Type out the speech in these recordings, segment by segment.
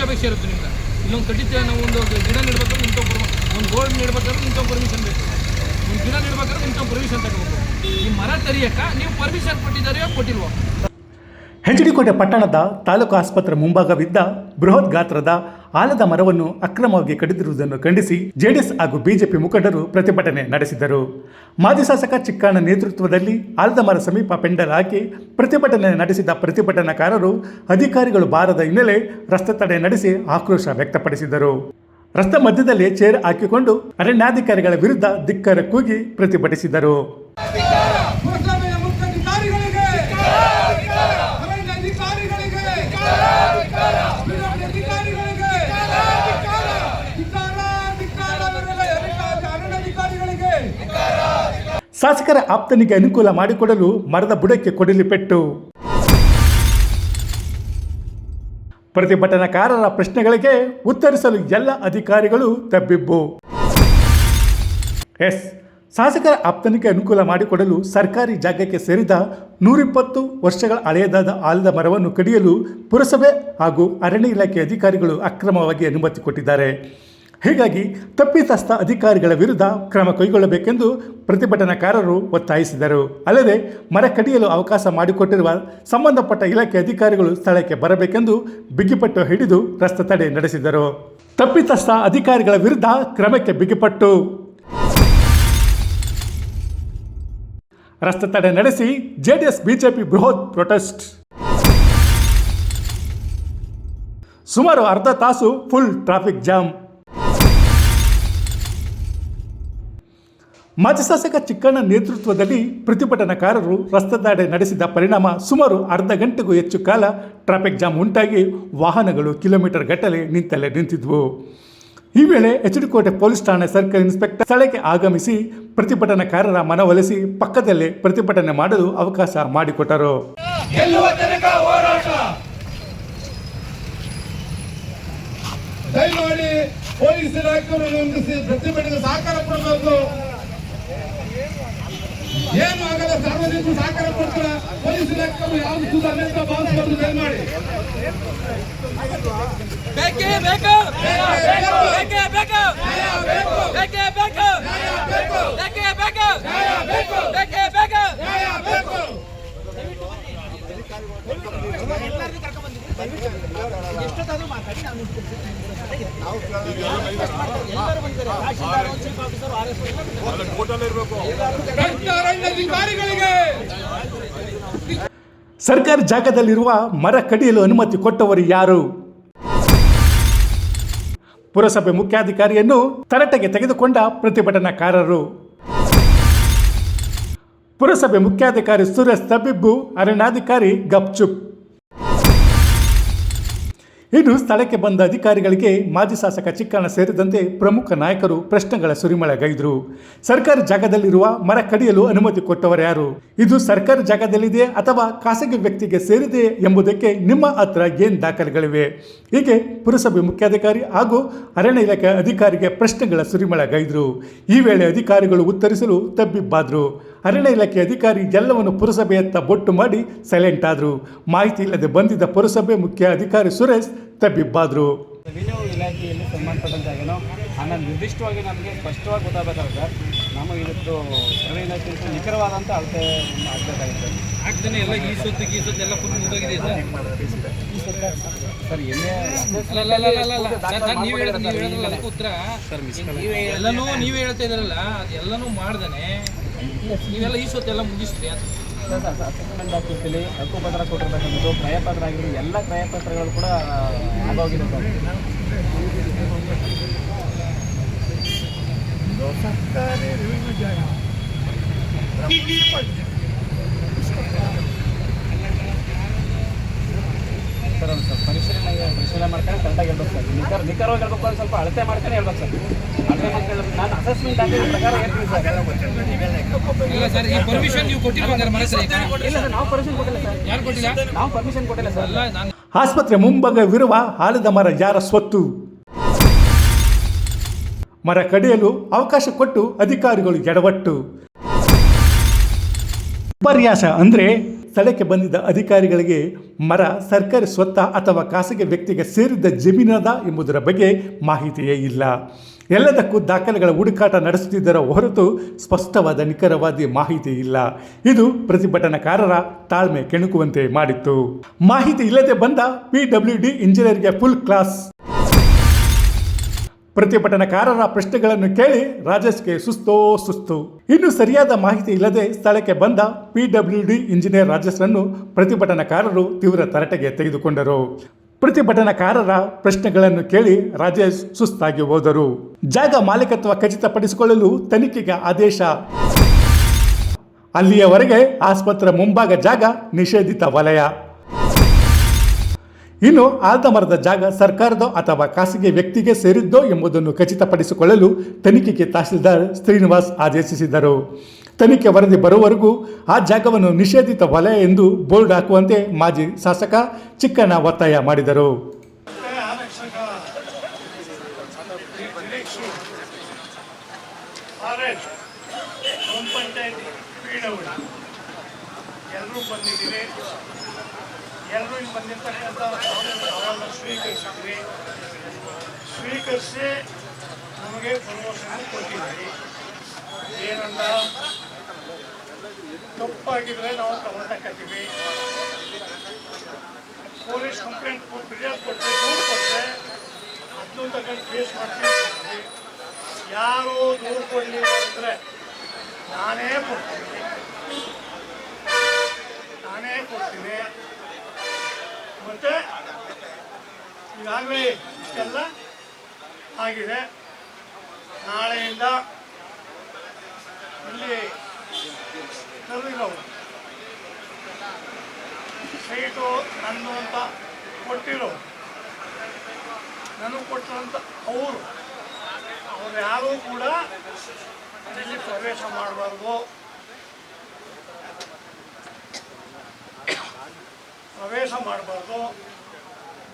ಪುರುಷಾಪೇಕ್ಷೆ ಇರುತ್ತೆ ನಿಮ್ಗೆ. ಇಲ್ಲೊಂದು ಕಟ್ಟಿದ್ದೆ ನಾವು ಒಂದು ಗಿಡ ನೆಡ್ಬೇಕಾದ್ರೆ ಇಂಥ ಒಂದು ಗೋಲ್ಡ್ ನೆಡ್ಬೇಕಾದ್ರೆ ಇಂಥ ಪರ್ಮಿಷನ್ ಬೇಕು. ಒಂದು ಗಿಡ ನೆಡ್ಬೇಕಾದ್ರೆ ಇಂಥ ಪರ್ಮಿಷನ್ ತಗೋಬೇಕು. ಈ ಮರ ತರಿಯಕ್ಕ ನೀವು ಪರ್ಮಿಷನ್ ಕೊಟ್ಟಿದ್ದಾರೆಯೋ ಕೊಟ್ಟಿರುವ ಹೆಂಚಡಿಕೋಟೆ ಪಟ್ಟಣದ ತಾಲೂಕು ಆಸ್ಪತ್ರೆ ಮುಂಭಾಗವಿದ್ದ ಬೃಹತ್ ಗಾತ್ರದ ಆಲದ ಮರವನ್ನು ಅಕ್ರಮವಾಗಿ ಕಡಿದಿರುವುದನ್ನು ಖಂಡಿಸಿ ಜೆಡಿಎಸ್ ಹಾಗೂ ಬಿಜೆಪಿ ಮುಖಂಡರು ಪ್ರತಿಭಟನೆ ನಡೆಸಿದರು ಮಾಜಿ ಶಾಸಕ ಚಿಕ್ಕಣ್ಣ ನೇತೃತ್ವದಲ್ಲಿ ಆಲ್ದಮರ ಸಮೀಪ ಪೆಂಡಲ್ ಹಾಕಿ ಪ್ರತಿಭಟನೆ ನಡೆಸಿದ ಪ್ರತಿಭಟನಾಕಾರರು ಅಧಿಕಾರಿಗಳು ಬಾರದ ಹಿನ್ನೆಲೆ ರಸ್ತೆ ತಡೆ ನಡೆಸಿ ಆಕ್ರೋಶ ವ್ಯಕ್ತಪಡಿಸಿದರು. ರಸ್ತೆ ಮಧ್ಯದಲ್ಲಿ ಚೇರ್ ಹಾಕಿಕೊಂಡು ಅರಣ್ಯಾಧಿಕಾರಿಗಳ ವಿರುದ್ಧ ಧಿಕ್ಕರ ಕೂಗಿ ಪ್ರತಿಭಟಿಸಿದರು ಪುರಸಭೆಯ ಮುಖ್ಯಾಧಿಕಾರಿಗಳಿಗೆ ಅರಣ್ಯ ಅಧಿಕಾರಿಗಳಿಗೆ ಅಭಿವೃದ್ಧಿ ಅಧಿಕಾರಿಗಳಿಗೆ ಧಿಕ್ಕಾರ, ಧಿಕ್ಕಾರ ಅವರೆಲ್ಲ ಅಧಿಕ- ಅರಣ್ಯಾಧಿಕಾರಿಗಳಿಗೆ ಶಾಸಕರ ಆಪ್ತನಿಗೆ ಅನುಕೂಲ ಮಾಡಿಕೊಡಲು ಮರದ ಬುಡಕ್ಕೆ ಕೊಡಲಿ ಪೆಟ್ಟು. ಪ್ರತಿಭಟನಾಕಾರರ ಪ್ರಶ್ನೆಗಳಿಗೆ ಉತ್ತರಿಸಲು ಎಲ್ಲ ಅಧಿಕಾರಿಗಳು ತಬ್ಬಿಬ್ಬು. ಎಸ್, ಶಾಸಕರ ಆಪ್ತನಿಗೆ ಅನುಕೂಲ ಮಾಡಿಕೊಡಲು ಸರ್ಕಾರಿ ಜಾಗಕ್ಕೆ ಸೇರಿದ ನೂರಿಪ್ಪತ್ತು ವರ್ಷಗಳ ಹಳೆಯದಾದ ಆಲದ ಮರವನ್ನು ಕಡಿಯಲು ಪುರಸಭೆ ಹಾಗೂ ಅರಣ್ಯ ಇಲಾಖೆ ಅಧಿಕಾರಿಗಳು ಅಕ್ರಮವಾಗಿ ಅನುಮತಿ ಕೊಟ್ಟಿದ್ದಾರೆ. ಹೀಗಾಗಿ ತಪ್ಪಿತಸ್ಥ ಅಧಿಕಾರಿಗಳ ವಿರುದ್ಧ ಕ್ರಮ ಕೈಗೊಳ್ಳಬೇಕೆಂದು ಪ್ರತಿಭಟನಾಕಾರರು ಒತ್ತಾಯಿಸಿದರು. ಅಲ್ಲದೆ ಮರ ಕಡಿಯಲು ಅವಕಾಶ ಮಾಡಿಕೊಟ್ಟಿರುವ ಸಂಬಂಧಪಟ್ಟ ಇಲಾಖೆ ಅಧಿಕಾರಿಗಳು ಸ್ಥಳಕ್ಕೆ ಬರಬೇಕೆಂದು ಬಿಗಿಪಟ್ಟು ಹಿಡಿದು ರಸ್ತೆ ತಡೆ ನಡೆಸಿದರು. ತಪ್ಪಿತಸ್ಥ ಅಧಿಕಾರಿಗಳ ವಿರುದ್ಧ ಕ್ರಮಕ್ಕೆ ಬಿಗಿಪಟ್ಟು. ರಸ್ತೆ ತಡೆ ನಡೆಸಿ ಜೆಡಿಎಸ್, ಬಿಜೆಪಿ ಬೃಹತ್ ಪ್ರೊಟೆಸ್ಟ್. ಸುಮಾರು ಅರ್ಧ ತಾಸು ಫುಲ್ ಟ್ರಾಫಿಕ್ ಜಾಮ್. ಮಾಜಿ ಶಾಸಕ ಚಿಕ್ಕಣ್ಣ ನೇತೃತ್ವದಲ್ಲಿ ಪ್ರತಿಭಟನಾಕಾರರು ರಸ್ತೆ ತಡೆ ನಡೆಸಿದ ಪರಿಣಾಮ ಸುಮಾರು ಅರ್ಧ ಗಂಟೆಗೂ ಹೆಚ್ಚು ಕಾಲ ಟ್ರಾಫಿಕ್ ಜಾಮ್ ಉಂಟಾಗಿ ವಾಹನಗಳು ಕಿಲೋಮೀಟರ್ ಗಟ್ಟಲೆ ನಿಂತಲ್ಲೇ ನಿಂತಿದ್ವು. ಈ ವೇಳೆ ಎಚ್ಡಿಕೋಟೆ ಪೊಲೀಸ್ ಠಾಣೆ ಸರ್ಕಲ್ ಇನ್ಸ್ಪೆಕ್ಟರ್ ಸ್ಥಳಕ್ಕೆ ಆಗಮಿಸಿ ಪ್ರತಿಭಟನಾಕಾರರ ಮನವೊಲಿಸಿ ಪಕ್ಕದಲ್ಲೇ ಪ್ರತಿಭಟನೆ ಮಾಡಲು ಅವಕಾಶ ಮಾಡಿಕೊಟ್ಟರು. ಪ್ರತಿಭಟನೆ ಸಹಕಾರ ಕೊಡಬೇಕು ಏನು ಆಗಲ್ಲ ಸಾರ್ವಜನಿಕರು ಸಹಕಾರ ಕೊಡ್ತಾರ ಪೊಲೀಸ್ ಇಲಾಖೆ ಯಾವ್ದು ಸುಧಾರಣೆ ಅಂತ ಭಾವಿಸ್ಬಾರ್ದು ದಯಮಾಡಿ ಬೇಕೇ ಬೇಕು. ಬೇಕೇ ಬೇಕು. ಬೇಕೇ ಬೇಕು. ಬೇಕೇ ಬೇಕು. ಬೇಕೇ ಬೇಕು. ಸರ್ಕಾರಿ ಜಾಗದಲ್ಲಿರುವ ಮರ ಕಡಿಯಲು ಅನುಮತಿ ಕೊಟ್ಟವರು ಯಾರು? ಪುರಸಭೆ ಮುಖ್ಯಾಧಿಕಾರಿಯನ್ನು ತರಟೆಗೆ ತೆಗೆದುಕೊಂಡ ಪ್ರತಿಭಟನಾಕಾರರು. ಪುರಸಭೆ ಮುಖ್ಯಾಧಿಕಾರಿ ಸುರೇಶ್ ತಬಿಬ್ಬು ಅರಣ್ಯಾಧಿಕಾರಿ ಗಪ್ಚುಪ್. ಇನ್ನು ಸ್ಥಳಕ್ಕೆ ಬಂದ ಅಧಿಕಾರಿಗಳಿಗೆ ಮಾಜಿ ಶಾಸಕ ಚಿಕ್ಕಣ್ಣ ಸೇರಿದಂತೆ ಪ್ರಮುಖ ನಾಯಕರು ಪ್ರಶ್ನೆಗಳ ಸುರಿಮಳೆಗೈದರು. ಸರ್ಕಾರಿ ಜಾಗದಲ್ಲಿರುವ ಮರ ಕಡಿಯಲು ಅನುಮತಿ ಕೊಟ್ಟವರು ಯಾರು? ಇದು ಸರ್ಕಾರಿ ಜಾಗದಲ್ಲಿದೆ ಅಥವಾ ಖಾಸಗಿ ವ್ಯಕ್ತಿಗೆ ಸೇರಿದೆ ಎಂಬುದಕ್ಕೆ ನಿಮ್ಮ ಹತ್ರ ಏನು ದಾಖಲೆಗಳಿವೆ? ಹೀಗೆ ಪುರಸಭೆ ಮುಖ್ಯಾಧಿಕಾರಿ ಹಾಗೂ ಅರಣ್ಯ ಇಲಾಖೆ ಅಧಿಕಾರಿಗೆ ಪ್ರಶ್ನೆಗಳ ಸುರಿಮಳೆಗೈದರು. ಈ ವೇಳೆ ಅಧಿಕಾರಿಗಳು ಉತ್ತರಿಸಲು ತಬ್ಬಿಬ್ಬಾದ್ರು. ಅರಣ್ಯ ಇಲಾಖೆ ಅಧಿಕಾರಿ ಎಲ್ಲವನ್ನು ಪುರಸಭೆಯತ್ತ ಬೊಟ್ಟು ಮಾಡಿ ಸೈಲೆಂಟ್ ಆದರು. ಮಾಹಿತಿ ಇಲ್ಲದೆ ಬಂದಿದ್ದ ಪುರಸಭೆ ಮುಖ್ಯ ಅಧಿಕಾರಿ ಸುರೇಶ್ ತಬ್ಬಿಬ್ಬಾದ್ರು. ರೆವಿನ್ಯೂ ಇಲಾಖೆಯಲ್ಲಿ ಸಂಬಂಧಪಟ್ಟಂತಾಗೇನೋ ಆಮೇಲೆ ನಿರ್ದಿಷ್ಟವಾಗಿ ನಮಗೆ ಸ್ಪಷ್ಟವಾಗಿ ಗೊತ್ತಾಗಬೇಕಾದ್ರೆ ಸರ್ ನಮ್ಮ ಇವತ್ತು ಸರ್ವೆ ಇಲಾಖೆ ನಿಖರವಾದಂಥ ಅಳತೆ ಆಗಬೇಕಾಗುತ್ತೆ ಆಗ್ತಾನೆ ಎಲ್ಲ ಈ ಸೊತ್ತು ಈ ಸೊತ್ತು ಎಲ್ಲ ಫುಲ್ ಮುಗಿದೋಗಿದೆ ಸರ್ ಸರ್ ಎಣ್ಣೆ ಸರ್, ಸರ್, ನೀವು ಹೇಳಿದ್ರೆ ನೀವು ಹೇಳಿದ್ರಲ್ಲ ಅದಕ್ಕೆ ಉತ್ತರ. ನೀವೇ ಎಲ್ಲನೂ ನೀವೇ ಹೇಳ್ತಾ ಇದ್ರಲ್ಲ ಅದೆಲ್ಲನೂ ಮಾಡ್ದಾನೆ. ನೀವೆಲ್ಲ ಈ ಸೊತ್ತೆಲ್ಲ ಮುಗಿಸ್ರಿ ಅಂತ ಅಸೆಸ್ಮೆಂಟ್ ಹಾಕಿರ್ತೀವಿ ಹಕ್ಕುಪತ್ರ ಕೊಟ್ಟಿರ್ತಕ್ಕಂಥದ್ದು ಕ್ರಯಪತ್ರ ಆಗಿರೋ ಎಲ್ಲ ಕ್ರಯಪತ್ರಗಳು ಕೂಡ ಆಗೋಗಿದೆ ಸರ್ ಸರ್ ಒಂದು ಸ್ವಲ್ಪ ಪರಿಶೀಲನೆ ಪರಿಶೀಲನೆ ಮಾಡ್ಕೊಂಡು ಕರೆಕ್ಟಾಗಿ ಹೇಳ್ಬೇಕು ಸರ್. ನಿಖರ ನಿಖರವಾಗಿ ಹೇಳ್ಬೇಕು ಅಂದ್ರೆ ಸ್ವಲ್ಪ ಅಳತೆ ಮಾಡ್ಕೊಂಡು ಹೇಳ್ಬೇಕು ಸರ್. ಅಳತೆ ಮಾಡ್ಕೊಂಡು ನಾನು ಅಸೆಸ್ಮೆಂಟ್ ಆಗಿರೋ ಪ್ರಕಾರ ಹೇಳ್ತೀನಿ ಸರ್. ಇಲ್ಲ ಸರ್ ಈ ಪರ್ಮಿಷನ್ ನೀವು ಕೊಟ್ಟಿಲ್ಲ ಹಂಗಾರೆ ಮರ ಇಲ್ಲ ಸರ್ ನಾವು ಪರ್ಮಿಷನ್ ಕೊಟ್ಟಿಲ್ಲ ಸರ್. ಯಾರು ಕೊಟ್ಟಿಲ್ಲ? ನಾವು ಪರ್ಮಿಷನ್ ಕೊಟ್ಟಿಲ್ಲ ಸರ್. ಆಸ್ಪತ್ರೆ ಮುಂಭಾಗವಿರುವ ಆಲದ ಮರ ಯಾರ ಸ್ವತ್ತು. ಮರ ಕಡಿಯಲು ಅವಕಾಶ ಕೊಟ್ಟು ಅಧಿಕಾರಿಗಳು ಎಡವಟ್ಟು. ವಿಪರ್ಯಾಸ ಅಂದ್ರೆ ಸ್ಥಳಕ್ಕೆ ಬಂದಿದ್ದ ಅಧಿಕಾರಿಗಳಿಗೆ ಮರ, ಸರ್ಕಾರಿ ಸ್ವತ್ತ ಅಥವಾ ಖಾಸಗಿ ವ್ಯಕ್ತಿಗೆ ಸೇರಿದ್ದ ಜಮೀನದ ಎಂಬುದರ ಬಗ್ಗೆ ಮಾಹಿತಿಯೇ ಇಲ್ಲ. ಎಲ್ಲದಕ್ಕೂ ದಾಖಲೆಗಳ ಹುಡುಕಾಟ ನಡೆಸುತ್ತಿದ್ದರ ಹೊರತು ಸ್ಪಷ್ಟವಾದ ನಿಖರವಾದ ಮಾಹಿತಿ ಇಲ್ಲ. ಇದು ಪ್ರತಿಭಟನಾಕಾರರ ತಾಳ್ಮೆ ಕೆಣಕುವಂತೆ ಮಾಡಿತ್ತು. ಮಾಹಿತಿ ಇಲ್ಲದೆ ಬಂದ ಪಿ ಡಬ್ಲ್ಯೂ ಡಿ ಇಂಜಿನಿಯರ್ಗೆ ಫುಲ್ ಕ್ಲಾಸ್. ಪ್ರತಿಭಟನಾಕಾರರ ಪ್ರಶ್ನೆಗಳನ್ನು ಕೇಳಿ ರಾಜೇಶ್ಗೆ ಸುಸ್ತೋ ಸುಸ್ತು. ಇನ್ನು ಸರಿಯಾದ ಮಾಹಿತಿ ಇಲ್ಲದೆ ಸ್ಥಳಕ್ಕೆ ಬಂದ ಪಿ ಡಬ್ಲ್ಯೂ ಡಿ ಇಂಜಿನಿಯರ್ ರಾಜೇಶ್ರನ್ನು ಪ್ರತಿಭಟನಾಕಾರರು ತೀವ್ರ ತರಟೆಗೆ ತೆಗೆದುಕೊಂಡರು. ಪ್ರತಿಭಟನಾಕಾರರ ಪ್ರಶ್ನೆಗಳನ್ನು ಕೇಳಿ ರಾಜೇಶ್ ಸುಸ್ತಾಗಿ ಹೋದರು. ಜಾಗ ಮಾಲೀಕತ್ವ ಖಚಿತಪಡಿಸಿಕೊಳ್ಳಲು ತನಿಖೆಗೆ ಆದೇಶ. ಅಲ್ಲಿಯವರೆಗೆ ಆಸ್ಪತ್ರೆ ಮುಂಭಾಗ ಜಾಗ ನಿಷೇಧಿತ ವಲಯ. ಇನ್ನು ಮರದ ಜಾಗ ಸರ್ಕಾರದ ಅಥವಾ ಖಾಸಗಿ ವ್ಯಕ್ತಿಗೆ ಸೇರಿದ್ದೋ ಎಂಬುದನ್ನು ಖಚಿತಪಡಿಸಿಕೊಳ್ಳಲು ತನಿಖೆಗೆ ತಹಸೀಲ್ದಾರ್ ಶ್ರೀನಿವಾಸ್ ಆದೇಶಿಸಿದರು. ತನಿಖೆ ವರದಿ ಬರುವವರೆಗೂ ಆ ಜಾಗವನ್ನು ನಿಷೇಧಿತ ವಲಯ ಎಂದು ಬೋರ್ಡ್ ಹಾಕುವಂತೆ ಮಾಜಿ ಶಾಸಕ ಚಿಕ್ಕಣ್ಣ ಒತ್ತಾಯ ಮಾಡಿದರು. ಎಲ್ಲರೂ ಎಲ್ಲರೂ ಇಲ್ಲಿ ಬಂದಿರ್ತಕ್ಕಂಥ ಅವರನ್ನು ಸ್ವೀಕರಿಸಿದ್ವಿ. ಸ್ವೀಕರಿಸಿ ನಮಗೆ ಪ್ರಮೋಷನ್ ಕೊಟ್ಟಿದ್ದೀವಿ ಏನಂದ ತಪ್ಪಾಗಿದ್ರೆ ನಾವು ತಕ್ಕತ್ತೀವಿ ಪೊಲೀಸ್ ಕಂಪ್ಲೇಂಟ್ ಫಿರ್ಯಾದ್ ಕೊಟ್ಟರೆ ದೂರು ಕೊಟ್ಟರೆ ಅದನ್ನು ತಗೊಂಡು ಕೇಸ್ ಮಾಡ್ತೀವಿ. ಯಾರು ದೂರು ಕೊಡಲಿಲ್ಲ ಅಂದರೆ ನಾನೇ ಕೊಡ್ತೀನಿ. ನಾನೇ ಕೊಡ್ತೀನಿ. ಮತ್ತೆ ಈಗಾಗಲೇ ಇಷ್ಟೆಲ್ಲ ಆಗಿದೆ. ನಾಳೆಯಿಂದ ಇಲ್ಲಿ ತರಲಿಲ್ಲ ಸೈಟು ನಂದು ಅಂತ ಕೊಟ್ಟಿರೋ ನನಗೆ ಕೊಟ್ಟಿರೋಂಥ ಅವರು. ಅವ್ರು ಯಾರೂ ಕೂಡ ಇಲ್ಲಿ ಪ್ರವೇಶ ಮಾಡಬಾರ್ದು. ಪ್ರವೇಶ ಮಾಡಬಾರ್ದು.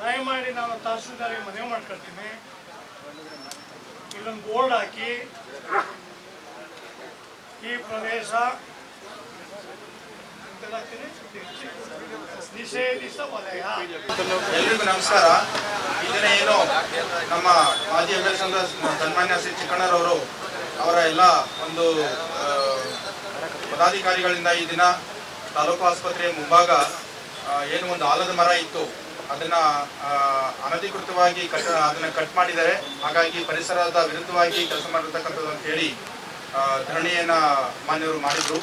ದಯಮಾಡಿ ನಾನು ತಹಸೀಲ್ದಾರಿಗೆ ಮನವಿ ಮಾಡ್ಕೊಳ್ತೀನಿ. ಇಲ್ಲೊಂದು ಬೋರ್ಡ್ ಹಾಕಿ. ಈ ಪ್ರವೇಶ ಎಲ್ರಿಗೂ ನಮಸ್ಕಾರ. ಈ ದಿನ ಏನು ನಮ್ಮ ಮಾಜಿ ಅಧ್ಯಕ್ಷರಾದ ಸನ್ಮಾನ್ಯ ಶ್ರೀ ಚಿಕ್ಕಣ್ಣರವರು ಅವರ ಎಲ್ಲ ಒಂದು ಪದಾಧಿಕಾರಿಗಳಿಂದ ಈ ದಿನ ತಾಲೂಕು ಆಸ್ಪತ್ರೆಯ ಮುಂಭಾಗ ಏನು ಒಂದು ಆಲದ ಮರ ಇತ್ತು, ಅದನ್ನ ಅನಧಿಕೃತವಾಗಿ ಕಟ್, ಅದನ್ನ ಕಟ್ ಮಾಡಿದ್ದಾರೆ. ಹಾಗಾಗಿ ಪರಿಸರದ ವಿರುದ್ಧವಾಗಿ ಕೆಲಸ ಮಾಡಿರ್ತಕ್ಕಂಥದ್ದು ಅಂತ ಹೇಳಿ ಧರಣಿಯನ್ನ ಮಾನ್ಯವರು ಮಾಡಿದ್ರು.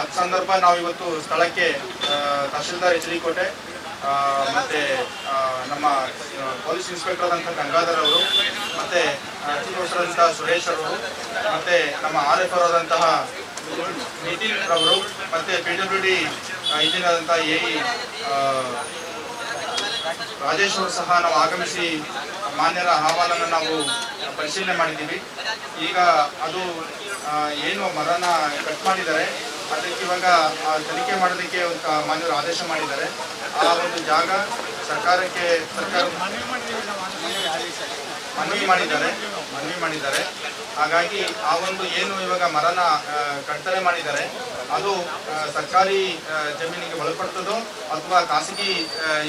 ಅದ್ ಸಂದರ್ಭ ನಾವು ಇವತ್ತು ಸ್ಥಳಕ್ಕೆ ತಹಶೀಲ್ದಾರ್ ಎಚ್ ಡಿ ಕೋಟೆ ಮತ್ತೆ ನಮ್ಮ ಪೊಲೀಸ್ ಇನ್ಸ್ಪೆಕ್ಟರ್ ಆದಂಥ ಗಂಗಾಧರ್ ಅವರು, ಮತ್ತೆ ಆದಂತಹ ಸುರೇಶ್ ಅವರು, ಮತ್ತೆ ನಮ್ಮ ಆರ್ ಎಫ್ ಆದಂತಹ ನಿತಿನ್ ಅವರು ಮತ್ತೆ ಪಿ ಡಿ ಇಂಜಿನಿಯರ್ ಆದಂತಹ ಎ ಇ ರಾಜೇಶ್ ಸಹ ನಾವು ಆಗಮಿಸಿ ಮಾನ್ಯರ ಅಹವಾಲನ್ನು ನಾವು ಪರಿಶೀಲನೆ ಮಾಡಿದ್ದೀವಿ. ಈಗ ಅದು ಏನು ಮರನ ಕಟ್ ಮಾಡಿದ್ದಾರೆ. ಅದಕ್ಕೆ ಇವಾಗ ತನಿಖೆ ಮಾಡೋದಕ್ಕೆ ಮಾನ್ಯರು ಆದೇಶ ಮಾಡಿದ್ದಾರೆ. ಆ ಒಂದು ಜಾಗ ಸರ್ಕಾರಕ್ಕೆ ಸರ್ಕಾರ ಮನವಿ ಮಾಡಿದ್ದಾರೆ ಮನವಿ ಮಾಡಿದ್ದಾರೆ. ಹಾಗಾಗಿ ಆ ಒಂದು ಏನು ಇವಾಗ ಮರನ ಕಡ್ತಲೆ ಮಾಡಿದ್ದಾರೆ, ಅದು ಸರ್ಕಾರಿ ಜಮೀನಿಗೆ ಒಳಪಡ್ತದೋ ಅಥವಾ ಖಾಸಗಿ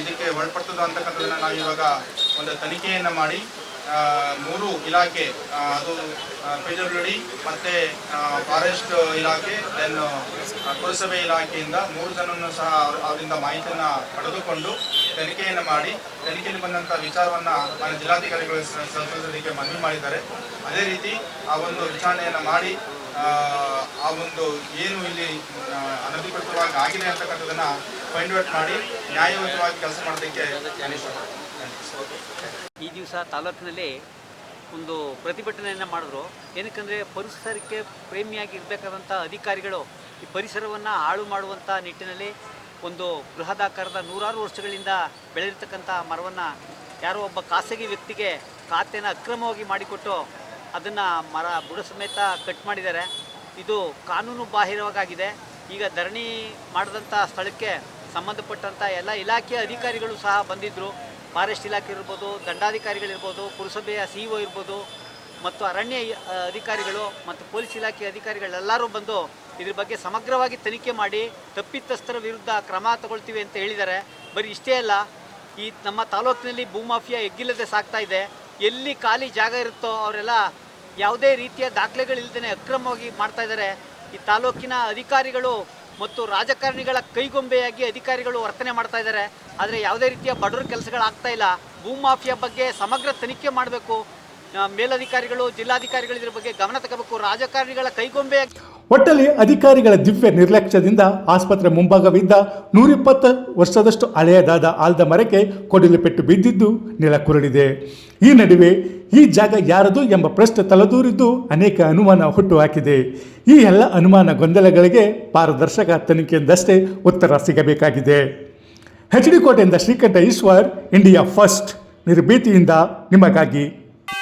ಇದಕ್ಕೆ ಒಳಪಡ್ತದೋ ಅಂತಕ್ಕಂಥದ್ದನ್ನು ನಾವು ಇವಾಗ ಒಂದು ತನಿಖೆಯನ್ನು ಮಾಡಿ ಮೂರು ಇಲಾಖೆ ಅದು ಪಿ ಡಬ್ಲ್ಯೂ ಮತ್ತೆ ಫಾರೆಸ್ಟ್ ಇಲಾಖೆ ದೆನ್ ಪುರಸಭೆ ಇಲಾಖೆಯಿಂದ ಮೂರು ಜನನ್ನು ಸಹ ಅವ್ರ- ಅವರಿಂದ ಮಾಹಿತಿಯನ್ನು ಪಡೆದುಕೊಂಡು ತನಿಖೆಯನ್ನು ಮಾಡಿ ತನಿಖೆಯಲ್ಲಿ ಬಂದಂಥ ವಿಚಾರವನ್ನ ಮಾನ್ಯ ಜಿಲ್ಲಾಧಿಕಾರಿಗಳು ಸಂಸದರಿಗೆ ಮನವಿ ಮಾಡಿದ್ದಾರೆ. ಅದೇ ರೀತಿ ಆ ಒಂದು ವಿಚಾರಣೆಯನ್ನು ಮಾಡಿ ಆ, ಒಂದು ಏನು ಇಲ್ಲಿ ಅನಧಿಕೃತವಾಗಿ ಆಗಿದೆ ಅಂತಕ್ಕಂಥದ್ದನ್ನು ಫೈಂಡ್ ಔಟ್ ಮಾಡಿ ನ್ಯಾಯಯುತವಾಗಿ ಕೆಲಸ ಮಾಡೋದಕ್ಕೆ ಈ ದಿವಸ ತಾಲೂಕಿನಲ್ಲಿ ಒಂದು ಪ್ರತಿಭಟನೆಯನ್ನು ಮಾಡಿದ್ರು. ಏನಕ್ಕಂದರೆ ಪರಿಸರಕ್ಕೆ ಪ್ರೇಮಿಯಾಗಿ ಇರಬೇಕಾದಂಥ ಅಧಿಕಾರಿಗಳು ಈ ಪರಿಸರವನ್ನು ಹಾಳು ಮಾಡುವಂಥ ನಿಟ್ಟಿನಲ್ಲಿ ಒಂದು ಬೃಹದಾಕಾರದ ನೂರಾರು ವರ್ಷಗಳಿಂದ ಬೆಳೆದಿರ್ತಕ್ಕಂಥ ಮರವನ್ನು ಯಾರೋ ಒಬ್ಬ ಖಾಸಗಿ ವ್ಯಕ್ತಿಗೆ ಖಾತೆನ ಅಕ್ರಮವಾಗಿ ಮಾಡಿಕೊಟ್ಟು ಅದನ್ನು ಮರ, ಬುಡ ಸಮೇತ ಕಟ್ ಮಾಡಿದ್ದಾರೆ. ಇದು ಕಾನೂನು ಬಾಹಿರವಾಗಿದೆ. ಈಗ ಧರಣಿ ಮಾಡಿದಂಥ ಸ್ಥಳಕ್ಕೆ ಸಂಬಂಧಪಟ್ಟಂಥ ಎಲ್ಲ ಇಲಾಖೆಯ ಅಧಿಕಾರಿಗಳು ಸಹ ಬಂದಿದ್ದರು ಫಾರೆಸ್ಟ್ ಇಲಾಖೆ ಇರ್ಬೋದು, ದಂಡಾಧಿಕಾರಿಗಳಿರ್ಬೋದು, ಪುರಸಭೆಯ ಸಿ ಇ ಇರ್ಬೋದು, ಮತ್ತು ಅರಣ್ಯ ಅಧಿಕಾರಿಗಳು ಮತ್ತು ಪೊಲೀಸ್ ಇಲಾಖೆ ಅಧಿಕಾರಿಗಳೆಲ್ಲರೂ ಬಂದು ಇದ್ರ ಬಗ್ಗೆ ಸಮಗ್ರವಾಗಿ ತನಿಖೆ ಮಾಡಿ ತಪ್ಪಿತಸ್ಥರ ವಿರುದ್ಧ ಕ್ರಮ ತಗೊಳ್ತೀವಿ ಅಂತ ಹೇಳಿದ್ದಾರೆ. ಬರೀ ಇಷ್ಟೇ ಅಲ್ಲ, ಈ ನಮ್ಮ ತಾಲೂಕಿನಲ್ಲಿ ಭೂಮಾಫಿಯಾ ಎಗ್ಗಿಲ್ಲದೆ ಸಾಕ್ತಾ ಇದೆ. ಎಲ್ಲಿ ಖಾಲಿ ಜಾಗ ಇರುತ್ತೋ ಅವರೆಲ್ಲ ಯಾವುದೇ ರೀತಿಯ ದಾಖಲೆಗಳಿಲ್ಲದೇ ಅಕ್ರಮವಾಗಿ ಮಾಡ್ತಾ ಇದ್ದಾರೆ. ಈ ತಾಲೂಕಿನ ಅಧಿಕಾರಿಗಳು ಮತ್ತು ರಾಜಕಾರಣಿಗಳ ಕೈಗೊಂಬೆಯಾಗಿ ಅಧಿಕಾರಿಗಳು ವರ್ತನೆ ಮಾಡ್ತಾ ಇದ್ದಾರೆ. ಆದರೆ ಯಾವುದೇ ರೀತಿಯ ಬಡವರ ಕೆಲಸಗಳಾಗ್ತಾ ಇಲ್ಲ. ಭೂಮಾಫಿಯಾ ಬಗ್ಗೆ ಸಮಗ್ರ ತನಿಖೆ ಮಾಡಬೇಕು. ಮೇಲಧಿಕಾರಿಗಳು, ಜಿಲ್ಲಾಧಿಕಾರಿಗಳು ಇದರ ಬಗ್ಗೆ ಗಮನ ತಗೋಬೇಕು. ರಾಜಕಾರಣಿಗಳ ಕೈಗೊಂಬೆಯಾಗಿ ಒಟ್ಟಲ್ಲಿ ಅಧಿಕಾರಿಗಳ ದಿವ್ಯ ನಿರ್ಲಕ್ಷ್ಯದಿಂದ ಆಸ್ಪತ್ರೆ ಮುಂಭಾಗವಿದ್ದ ನೂರಿಪ್ಪತ್ತು ವರ್ಷದಷ್ಟು ಹಳೆಯದಾದ ಆಲ್ದ ಮರಕ್ಕೆ ಕೊಡಿಲು ಪೆಟ್ಟು ಬಿದ್ದಿದ್ದು ನೆಲಕುರುಳಿದೆ ಈ ನಡುವೆ ಈ ಜಾಗ ಯಾರದು ಎಂಬ ಪ್ರಶ್ನೆ ತಲೆದೂರಿದ್ದು ಅನೇಕ ಅನುಮಾನ ಹುಟ್ಟುಹಾಕಿದೆ. ಈ ಎಲ್ಲ ಅನುಮಾನ ಗೊಂದಲಗಳಿಗೆ ಪಾರದರ್ಶಕ ತನಿಖೆಯಿಂದಷ್ಟೇ ಉತ್ತರ ಸಿಗಬೇಕಾಗಿದೆ. ಹೆಚ್ ಡಿ ಕೋಟೆಯಿಂದ ಶ್ರೀಕಂಠ ಈಶ್ವರ್, ಇಂಡಿಯಾ ಫಸ್ಟ್, ನಿರ್ಭೀತಿಯಿಂದ ನಿಮಗಾಗಿ.